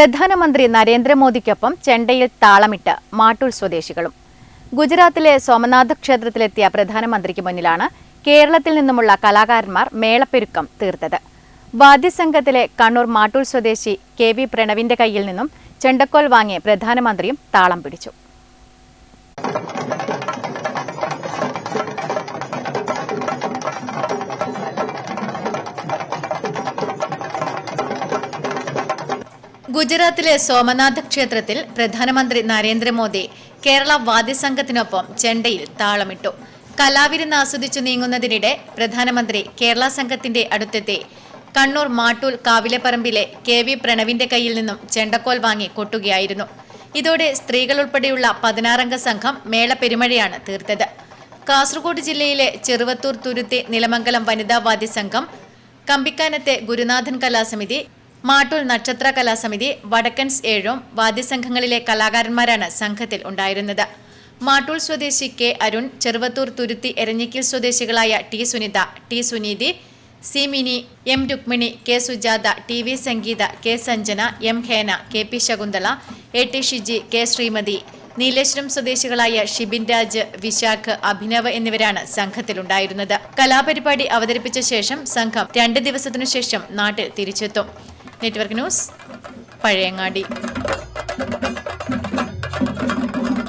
പ്രധാനമന്ത്രി നരേന്ദ്രമോദിക്കൊപ്പം ചെണ്ടയിൽ താളമിട്ട് മാട്ടൂർ സ്വദേശികളും. ഗുജറാത്തിലെ സോമനാഥ ക്ഷേത്രത്തിലെത്തിയ പ്രധാനമന്ത്രിക്ക് മുന്നിലാണ് കേരളത്തിൽ നിന്നുമുള്ള കലാകാരന്മാർ മേളപ്പെരുക്കം തീർത്തത്. വാദ്യസംഘത്തിലെ കണ്ണൂർ മാട്ടൂർ സ്വദേശി കെ വി പ്രണവിന്റെ കയ്യിൽ നിന്നും ചെണ്ടക്കോൽ വാങ്ങി പ്രധാനമന്ത്രിയും താളം പിടിച്ചു. ഗുജറാത്തിലെ സോമനാഥ് ക്ഷേത്രത്തിൽ പ്രധാനമന്ത്രി നരേന്ദ്രമോദി കേരള വാദ്യസംഘത്തിനൊപ്പം ചെണ്ടയിൽ താളമിട്ടു. കലാവിരുന്ന് ആസ്വദിച്ചു നീങ്ങുന്നതിനിടെ പ്രധാനമന്ത്രി കേരള സംഘത്തിന്റെ അടുത്തെത്തി. കണ്ണൂർ മാട്ടൂൽ കാവിലെപ്പറമ്പിലെ കെ വി പ്രണവിന്റെ കയ്യിൽ നിന്നും ചെണ്ടക്കോൽ വാങ്ങി കൊട്ടുകയായിരുന്നു. ഇതോടെ സ്ത്രീകൾ ഉൾപ്പെടെയുള്ള പതിനാറംഗ സംഘം മേള പെരുമഴയാണ് തീർത്തത്. കാസർഗോഡ് ജില്ലയിലെ ചെറുവത്തൂർ തുരുത്തി നിലമംഗലം വനിതാ വാദ്യസംഘം കമ്പിക്കാനത്തെ ഗുരുനാഥൻ കലാസമിതി മാട്ടൂൽ നക്ഷത്ര കലാസമിതി വടക്കൻസ് ഏഴും വാദ്യസംഘങ്ങളിലെ കലാകാരന്മാരാണ് സംഘത്തിൽ ഉണ്ടായിരുന്നത്. മാട്ടൂൽ സ്വദേശി കെ അരുൺ ചെറുവത്തൂർ തുരുത്തി എരഞ്ഞിക്കൽ സ്വദേശികളായ T Sunitha T Suneethi C Mini M Rukmini K Sujatha T V Sangeetha K Sanjana M Hena K P Shakuntala A T Shiji K Sreemathi. Nileshwaram സ്വദേശികളായ ഷിബിൻ രാജ് വിശാഖ് അഭിനവ് എന്നിവരാണ് സംഘത്തിലുണ്ടായിരുന്നത്. കലാപരിപാടി അവതരിപ്പിച്ച ശേഷം സംഘം രണ്ട് ദിവസത്തിനു ശേഷം നാട്ടിൽ തിരിച്ചെത്തും. Network news Pazhayangadi.